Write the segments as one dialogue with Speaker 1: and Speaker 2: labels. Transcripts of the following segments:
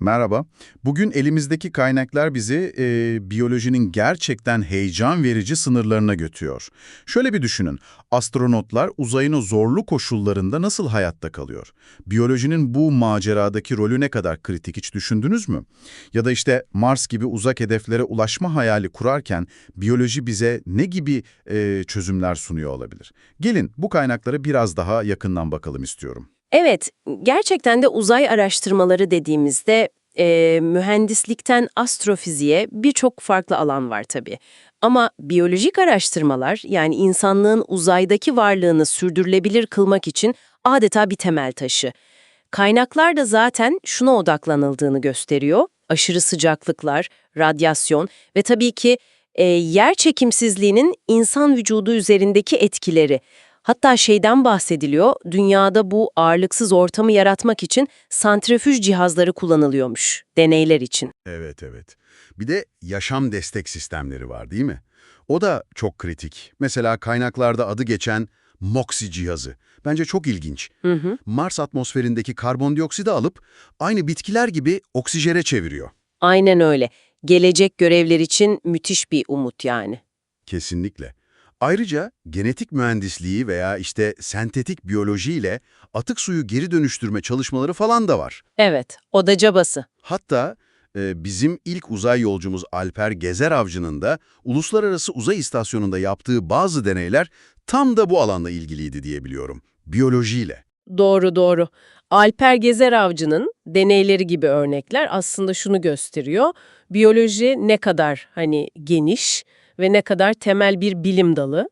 Speaker 1: Merhaba. Bugün elimizdeki kaynaklar bizi e, biyolojinin gerçekten heyecan verici sınırlarına götürüyor. Şöyle bir düşünün. Astronotlar uzayın o zorlu koşullarında nasıl hayatta kalıyor? Biyolojinin bu maceradaki rolü ne kadar kritik hiç düşündünüz mü? Ya da işte Mars gibi uzak hedeflere ulaşma hayali kurarken biyoloji bize ne gibi e, çözümler sunuyor olabilir? Gelin bu kaynaklara biraz daha yakından bakalım istiyorum.
Speaker 2: Evet, gerçekten de uzay araştırmaları dediğimizde e, mühendislikten astrofiziğe birçok farklı alan var tabii. Ama biyolojik araştırmalar yani insanlığın uzaydaki varlığını sürdürülebilir kılmak için adeta bir temel taşı. Kaynaklar da zaten şuna odaklanıldığını gösteriyor. Aşırı sıcaklıklar, radyasyon ve tabii ki e, yer çekimsizliğinin insan vücudu üzerindeki etkileri. Hatta şeyden bahsediliyor, dünyada bu ağırlıksız ortamı yaratmak için santrifüj cihazları kullanılıyormuş, deneyler için.
Speaker 1: Evet, evet. Bir de yaşam destek sistemleri var değil mi? O da çok kritik. Mesela kaynaklarda adı geçen MOXIE cihazı. Bence çok ilginç.
Speaker 2: Hı hı.
Speaker 1: Mars atmosferindeki karbondioksidi alıp aynı bitkiler gibi oksijene çeviriyor.
Speaker 2: Aynen öyle. Gelecek görevler için müthiş bir umut yani.
Speaker 1: Kesinlikle. Ayrıca genetik mühendisliği veya işte sentetik biyoloji ile atık suyu geri dönüştürme çalışmaları falan da var.
Speaker 2: Evet, o da cabası.
Speaker 1: Hatta e, bizim ilk uzay yolcumuz Alper Gezer Avcı'nın da Uluslararası Uzay İstasyonu'nda yaptığı bazı deneyler tam da bu alanla ilgiliydi diyebiliyorum. Biyolojiyle.
Speaker 2: Doğru doğru. Alper Gezer Avcı'nın deneyleri gibi örnekler aslında şunu gösteriyor. Biyoloji ne kadar hani geniş ve ne kadar temel bir bilim dalı.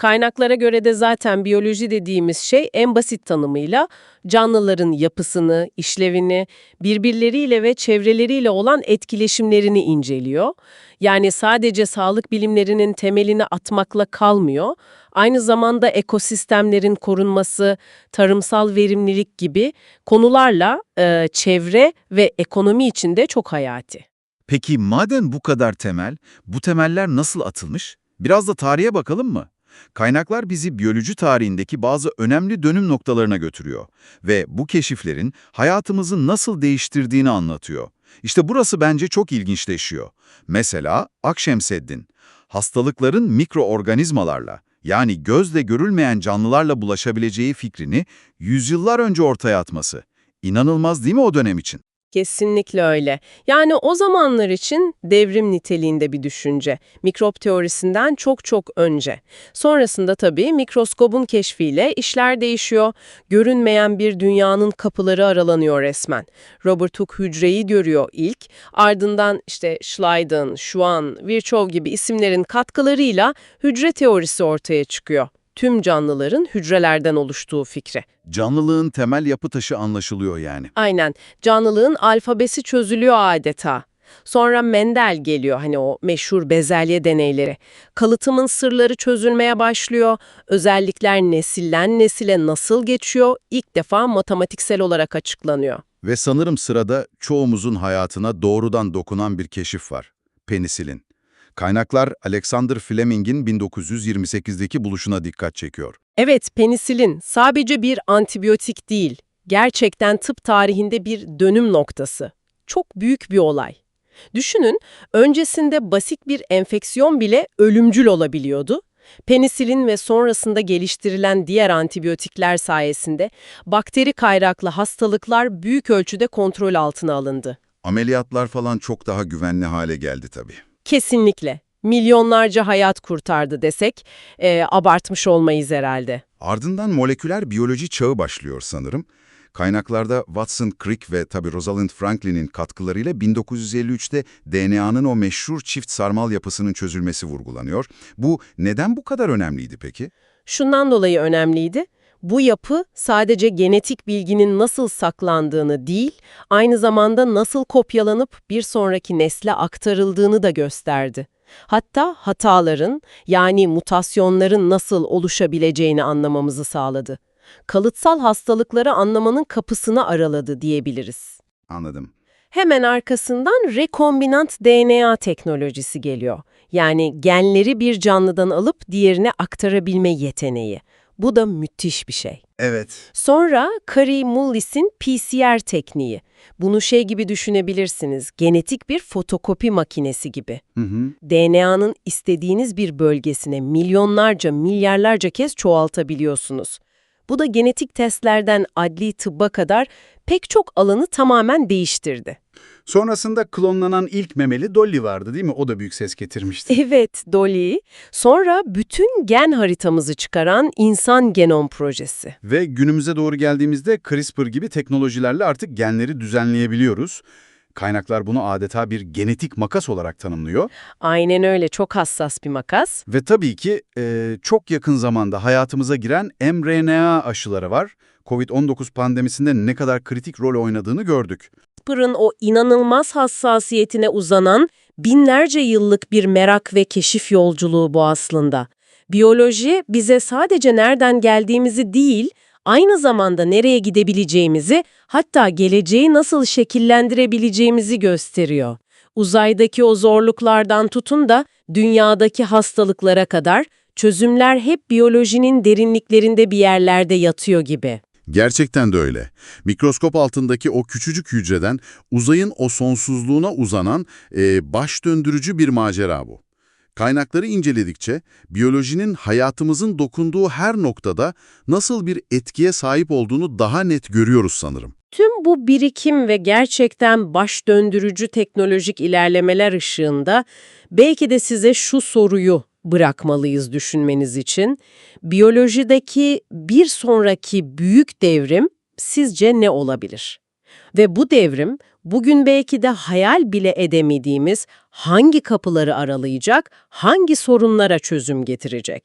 Speaker 2: Kaynaklara göre de zaten biyoloji dediğimiz şey en basit tanımıyla canlıların yapısını, işlevini, birbirleriyle ve çevreleriyle olan etkileşimlerini inceliyor. Yani sadece sağlık bilimlerinin temelini atmakla kalmıyor. Aynı zamanda ekosistemlerin korunması, tarımsal verimlilik gibi konularla e, çevre ve ekonomi için de çok hayati.
Speaker 3: Peki madem bu kadar temel, bu temeller nasıl atılmış? Biraz da tarihe bakalım mı? Kaynaklar bizi biyoloji tarihindeki bazı önemli dönüm noktalarına götürüyor ve bu keşiflerin hayatımızı nasıl değiştirdiğini anlatıyor. İşte burası bence çok ilginçleşiyor. Mesela Akşemseddin, hastalıkların mikroorganizmalarla yani gözle görülmeyen canlılarla bulaşabileceği fikrini yüzyıllar önce ortaya atması. İnanılmaz değil mi o dönem için?
Speaker 2: Kesinlikle öyle. Yani o zamanlar için devrim niteliğinde bir düşünce. Mikrop teorisinden çok çok önce. Sonrasında tabii mikroskobun keşfiyle işler değişiyor. Görünmeyen bir dünyanın kapıları aralanıyor resmen. Robert Hooke hücreyi görüyor ilk. Ardından işte Schleiden, Schwann, Virchow gibi isimlerin katkılarıyla hücre teorisi ortaya çıkıyor. Tüm canlıların hücrelerden oluştuğu fikri.
Speaker 1: Canlılığın temel yapı taşı anlaşılıyor yani.
Speaker 2: Aynen. Canlılığın alfabesi çözülüyor adeta. Sonra Mendel geliyor hani o meşhur bezelye deneyleri. Kalıtımın sırları çözülmeye başlıyor. Özellikler nesilden nesile nasıl geçiyor ilk defa matematiksel olarak açıklanıyor.
Speaker 1: Ve sanırım sırada çoğumuzun hayatına doğrudan dokunan bir keşif var. Penisilin. Kaynaklar Alexander Fleming'in 1928'deki buluşuna dikkat çekiyor.
Speaker 2: Evet, penisilin sadece bir antibiyotik değil, gerçekten tıp tarihinde bir dönüm noktası. Çok büyük bir olay. Düşünün, öncesinde basit bir enfeksiyon bile ölümcül olabiliyordu. Penisilin ve sonrasında geliştirilen diğer antibiyotikler sayesinde bakteri kaynaklı hastalıklar büyük ölçüde kontrol altına alındı.
Speaker 1: Ameliyatlar falan çok daha güvenli hale geldi tabii.
Speaker 2: Kesinlikle. Milyonlarca hayat kurtardı desek, e, abartmış olmayız herhalde.
Speaker 1: Ardından moleküler biyoloji çağı başlıyor sanırım. Kaynaklarda Watson Crick ve tabii Rosalind Franklin'in katkılarıyla 1953'te DNA'nın o meşhur çift sarmal yapısının çözülmesi vurgulanıyor. Bu neden bu kadar önemliydi peki?
Speaker 2: Şundan dolayı önemliydi. Bu yapı sadece genetik bilginin nasıl saklandığını değil, aynı zamanda nasıl kopyalanıp bir sonraki nesle aktarıldığını da gösterdi. Hatta hataların yani mutasyonların nasıl oluşabileceğini anlamamızı sağladı. Kalıtsal hastalıkları anlamanın kapısını araladı diyebiliriz.
Speaker 1: Anladım.
Speaker 2: Hemen arkasından rekombinant DNA teknolojisi geliyor. Yani genleri bir canlıdan alıp diğerine aktarabilme yeteneği. Bu da müthiş bir şey.
Speaker 3: Evet.
Speaker 2: Sonra Kari Mullis'in PCR tekniği. Bunu şey gibi düşünebilirsiniz, genetik bir fotokopi makinesi gibi.
Speaker 3: Hı hı.
Speaker 2: DNA'nın istediğiniz bir bölgesine milyonlarca, milyarlarca kez çoğaltabiliyorsunuz. Bu da genetik testlerden adli tıbba kadar pek çok alanı tamamen değiştirdi.
Speaker 4: Sonrasında klonlanan ilk memeli Dolly vardı değil mi? O da büyük ses getirmişti.
Speaker 2: Evet, Dolly. Sonra bütün gen haritamızı çıkaran insan genom projesi.
Speaker 4: Ve günümüze doğru geldiğimizde CRISPR gibi teknolojilerle artık genleri düzenleyebiliyoruz. Kaynaklar bunu adeta bir genetik makas olarak tanımlıyor.
Speaker 2: Aynen öyle, çok hassas bir makas.
Speaker 4: Ve tabii ki e, çok yakın zamanda hayatımıza giren mRNA aşıları var. Covid-19 pandemisinde ne kadar kritik rol oynadığını gördük.
Speaker 2: CRISPR'ın o inanılmaz hassasiyetine uzanan binlerce yıllık bir merak ve keşif yolculuğu bu aslında. Biyoloji bize sadece nereden geldiğimizi değil, aynı zamanda nereye gidebileceğimizi, hatta geleceği nasıl şekillendirebileceğimizi gösteriyor. Uzaydaki o zorluklardan tutun da dünyadaki hastalıklara kadar çözümler hep biyolojinin derinliklerinde bir yerlerde yatıyor gibi.
Speaker 1: Gerçekten de öyle. Mikroskop altındaki o küçücük hücreden uzayın o sonsuzluğuna uzanan e, baş döndürücü bir macera bu. Kaynakları inceledikçe biyolojinin hayatımızın dokunduğu her noktada nasıl bir etkiye sahip olduğunu daha net görüyoruz sanırım.
Speaker 2: Tüm bu birikim ve gerçekten baş döndürücü teknolojik ilerlemeler ışığında belki de size şu soruyu bırakmalıyız düşünmeniz için. Biyolojideki bir sonraki büyük devrim sizce ne olabilir? Ve bu devrim bugün belki de hayal bile edemediğimiz hangi kapıları aralayacak, hangi sorunlara çözüm getirecek?